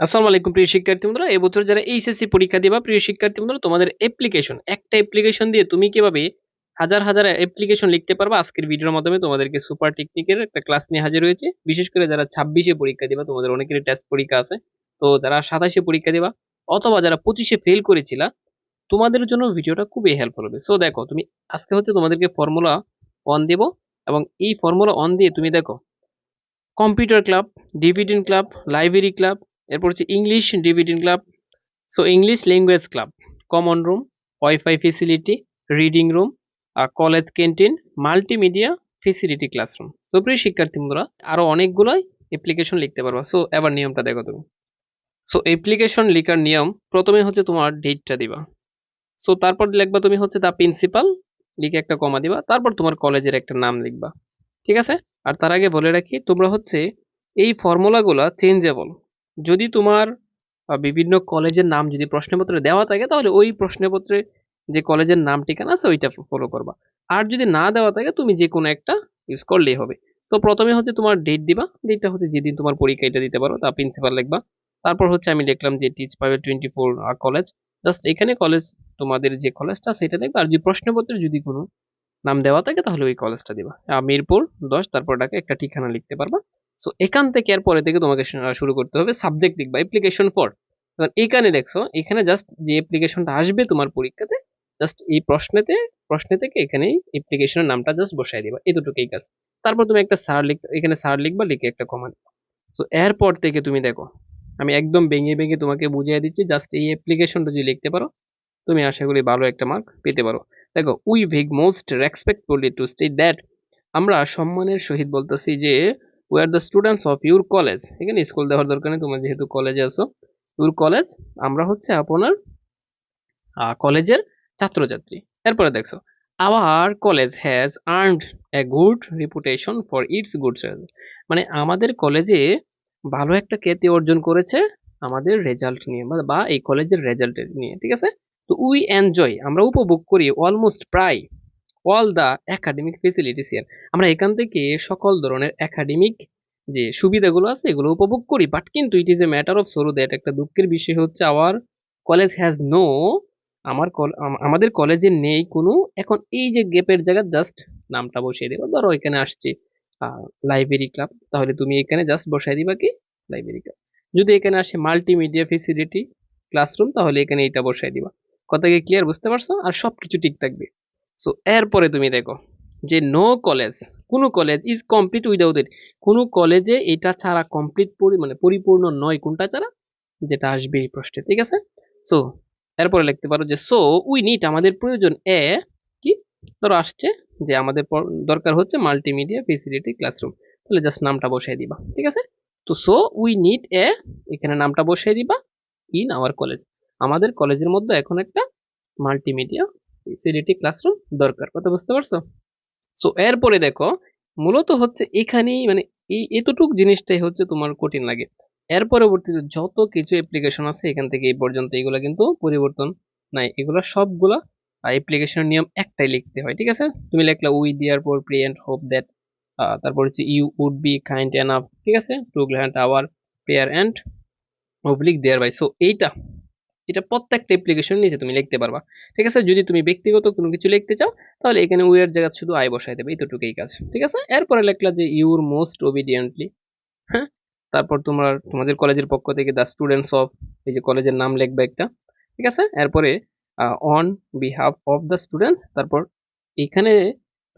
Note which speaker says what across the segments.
Speaker 1: আসসালামু আলাইকুম, প্রিয় শিক্ষার্থী বন্ধুরা। এই বছর যারা এইচএসসি পরীক্ষা দিবা, প্রিয় শিক্ষার্থী বন্ধুরা, তোমাদের অ্যাপ্লিকেশন একটা অ্যাপ্লিকেশন দিয়ে তুমি কীভাবে হাজার হাজার অ্যাপ্লিকেশন লিখতে পারবা, আজকের ভিডিওর মাধ্যমে তোমাদেরকে সুপার টেকনিকের একটা ক্লাস নিয়ে হাজির হয়েছে। বিশেষ করে যারা ছাব্বিশে পরীক্ষা দিবা, তোমাদের অনেকেরই টেস্ট পরীক্ষা আছে। তো যারা সাতাশে পরীক্ষা দিবা অথবা যারা পঁচিশে ফেল করেছিলা, তোমাদের জন্য ভিডিওটা খুবই হেল্পফুল হবে। সো দেখো, তুমি আজকে হচ্ছে তোমাদেরকে ফর্মুলা অন দেব এবং এই ফর্মুলা অন দিয়ে তুমি দেখো computer club dividend club library club এরপর হচ্ছে English dividend club so English language club common room WiFi facility reading room আর college canteen multimedia facility classroom so প্রিয় শিক্ষার্থী বন্ধুরা আরও অনেকগুলোই অ্যাপ্লিকেশন লিখতে পারবা। সো এবার নিয়মটা দেখো তুমি। সো অ্যাপ্লিকেশন লেখার নিয়ম, প্রথমে হচ্ছে তোমার ডেটটা দিবা। সো তারপর লিখবা তুমি হচ্ছে দা প্রিন্সিপাল লিখে একটা কমা দিবা। তারপর তোমার কলেজের একটা নাম লিখবা। ঠিক আছে? আর তার আগে বলে রাখি, তোমরা হচ্ছে এই ফর্মুলাগুলো চেঞ্জেবল যদি তোমার বিভিন্ন কলেজের নাম যদি প্রশ্নপত্রে দেওয়া থাকে, তাহলে ওই প্রশ্নপত্রে যে কলেজের নাম ঠিকানা আছে, ওইটা ফলো করবা। আর যদি না দেওয়া থাকে, তুমি যে কোনো একটা ইউজ করলেই হবে। তো প্রথমে হচ্ছে তোমার ডেট দিবা। ডেটটা হচ্ছে যেদিন তোমার পরীক্ষা এটা দিতে পারো তা প্রিন্সিপাল লিখবা। তারপর হচ্ছে আমি লিখলাম যে টিচ পাবে টোয়েন্টি ফোর কলেজ জাস্ট এখানে কলেজ তোমাদের যে কলেজটা সেটা দেখবা। আর যদি প্রশ্নপত্রে যদি কোনো নাম দেওয়া থাকে, তাহলে ওই কলেজটা দিবা। মিরপুর দশ, তারপর ডাকে একটা ঠিকানা লিখতে পারবা। সো এখান থেকে আর পরে থেকে তোমাকে শুরু করতে হবে সাবজেক্ট লিখবা অ্যাপ্লিকেশন ফর এবার এখানে দেখছ, এখানে জাস্ট যে অ্যাপ্লিকেশনটা আসবে তোমার পরীক্ষাতে জাস্ট এই প্রশ্নেতে, প্রশ্নে থেকে এখানে অ্যাপ্লিকেশনের নামটা জাস্ট বসাই দিবা, এতটুকুই কাজ। তারপর তুমি একটা সার লিখ, এখানে সার লিখবা, লিখে একটা কমা তো এরপর থেকে তুমি দেখো, আমি একদম ভেঙে ভেঙে তোমাকে বুঝিয়ে দিচ্ছি জাস্ট এই অ্যাপ্লিকেশনটা যদি লিখতে পারো, তুমি আশা করি ভালো একটা মার্ক পেতে পারো। দেখো we beg most respectfully to state that আমরা সম্মানের সহিত বলতেছি যে আর the students of your college এখানে স্কুল দেওয়ার দরকার নেই, তোমার যেহেতু কলেজে আছো। ইউর কলেজ আমরা হচ্ছে আপনার কলেজের ছাত্রছাত্রী। এরপরে দেখছ our college has earned a good reputation for its good service মানে আমাদের কলেজে ভালো একটা খ্যাতি অর্জন করেছে আমাদের রেজাল্ট নিয়ে, বা এই কলেজের রেজাল্ট নিয়ে, ঠিক আছে? তো উই এনজয় আমরা উপভোগ করি অলমোস্ট প্রায় all the academic facilities year আমরা এখান থেকে সকল ধরনের একাডেমিক যে সুবিধাগুলো আছে, এগুলো উপভোগ করি বাট কিন্তু it is a matter of sorrow that একটা দুঃখের বিষয় হচ্ছে আওয়ার কলেজ হ্যাজ নো আমার আমাদের কলেজে নেই কোনো, এখন এই যে গ্যাপের জায়গায় জাস্ট নামটা বসিয়ে দেবো। ধরো এখানে আসছে লাইব্রেরি ক্লাব তাহলে তুমি এখানে জাস্ট বসাই দিবা কি? লাইব্রেরি ক্লাব যদি এখানে আসে মাল্টিমিডিয়া ফেসিলিটি ক্লাসরুম তাহলে এখানে এটা বসাই দিবা। কথা কি ক্লিয়ার বুঝতে পারছ? আর সবকিছু ঠিক থাকবে। সো এরপরে তুমি দেখো যে নো কলেজ কোনো college is complete without it কোনো কলেজে এটা ছাড়া কমপ্লিট মানে পরিপূর্ণ নয় কোনটা ছাড়া? যেটা আসবে এই প্রশ্নে, ঠিক আছে? সো এরপরে লিখতে পারো যে সো উই নিট আমাদের প্রয়োজন এ কি? ধরো আসছে যে আমাদের দরকার হচ্ছে মাল্টিমিডিয়া ফেসিলিটি ক্লাসরুম তাহলে জাস্ট নামটা বসাই দিবা, ঠিক আছে? তো সো উই নিড এ এখানে নামটা বসাই দিবা ইন আওয়ার কলেজ আমাদের কলেজের মধ্যে এখন একটা মাল্টিমিডিয়া ফেসিলিটি ক্লাসরুম দরকার, কথা বুঝতে পারছ? সো এরপরে দেখো, মূলত হচ্ছে এখানেই মানে এই এতটুক জিনিসটাই হচ্ছে তোমার কঠিন লাগে। এর পরবর্তীতে যত কিছু অ্যাপ্লিকেশন আছে, এখান থেকে এই পর্যন্ত এগুলো কিন্তু পরিবর্তন নাই। এগুলো সবগুলা অ্যাপ্লিকেশনের নিয়ম একটাই লিখতে হয়, ঠিক আছে? তুমি লিখলা উই দিয়ার পর প্রে অ্যান্ড হোপ দ্যাট তারপর হচ্ছে you would be kind enough ঠিক আছে? To grant our prayer and oblige thereby so এইটা এটা প্রত্যেকটা অ্যাপ্লিকেশন নিচে তুমি লিখতে পারবা। ঠিক আছে? যদি তুমি ব্যক্তিগত কোনো কিছু লিখতে চাও, তাহলে এখানে উইয়ের জায়গা শুধু আই বসাই দেবে, এতটুকুই কাজ। ঠিক আছে? এরপরে লিখলা যে ইউর মোস্ট ওবিডিয়েন্টলি হ্যাঁ? তারপর তোমার, তোমাদের কলেজের পক্ষ থেকে দ্য স্টুডেন্টস অফ এই যে কলেজের নাম লিখবে একটা। ঠিক আছে? এরপরে on behalf of the students তারপর এখানে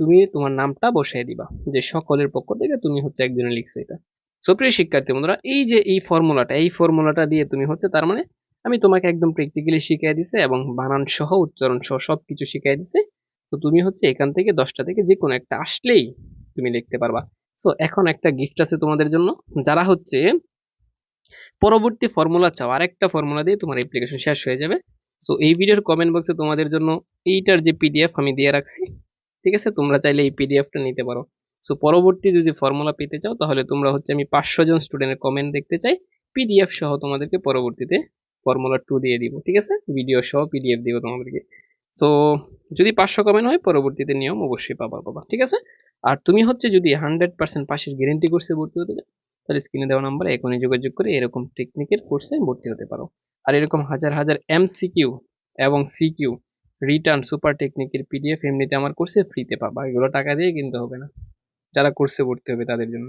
Speaker 1: তুমি তোমার নামটা বসাই দিবা, যে সকলের পক্ষ থেকে তুমি হচ্ছে একজনে লিখছো এটা। সো প্রিয় শিক্ষার্থী বন্ধুরা, এই যে এই ফর্মুলাটা এই ফর্মুলাটা দিয়ে তুমি হচ্ছে তার মানে আমি তোমাকে একদম প্র্যাকটিক্যালি শিখিয়ে দিছে এবং বানান সহ, উচ্চারণ সহ সবকিছু শিখিয়ে দিছে। তো তুমি হচ্ছে এখান থেকে দশটা থেকে যে কোনো একটা আসলেই তুমি লিখতে পারবা। সো এখন একটা গিফট আছে তোমাদের জন্য। যারা হচ্ছে পরবর্তী ফর্মুলা চাও, আরেকটা ফর্মুলা দিয়ে তোমার অ্যাপ্লিকেশন শেষ হয়ে যাবে। সো এই ভিডিওর কমেন্ট বক্সে তোমাদের জন্য এইটার যে পিডিএফ আমি দিয়ে রাখছি, ঠিক আছে? তোমরা চাইলে এই পিডিএফটা নিতে পারো। সো পরবর্তী যদি ফর্মুলা পেতে চাও, তাহলে তোমরা হচ্ছে আমি পাঁচশো জন স্টুডেন্টের কমেন্ট দেখতে চাই। পিডিএফ সহ তোমাদেরকে পরবর্তীতে ফর্মুলা টু দিয়ে দিব, ঠিক আছে? ভিডিও সহ পিডিএফ দিব তোমাদেরকে। সো যদি পাঁচশো কমেন্ট হয়, পরবর্তীতে নিয়ম অবশ্যই পাবা পাবা, ঠিক আছে? আর তুমি হচ্ছে যদি হান্ড্রেড পার্সেন্ট পাশের গ্যারেন্টি কোর্সে ভর্তি হতে চাও, তাহলে স্ক্রিনে দেওয়া নাম্বারে এখনই যোগাযোগ করে এরকম টেকনিকের কোর্সে ভর্তি হতে পারো। আর এরকম হাজার হাজার এমসিকিউ এবং সিকিউ রিটার্ন সুপার টেকনিকের পিডিএফ এমনিতে আমার কোর্সে ফ্রিতে পাবা। এগুলো টাকা দিয়ে কিনতে হবে না। যারা কোর্সে ভর্তি হবে তাদের জন্য।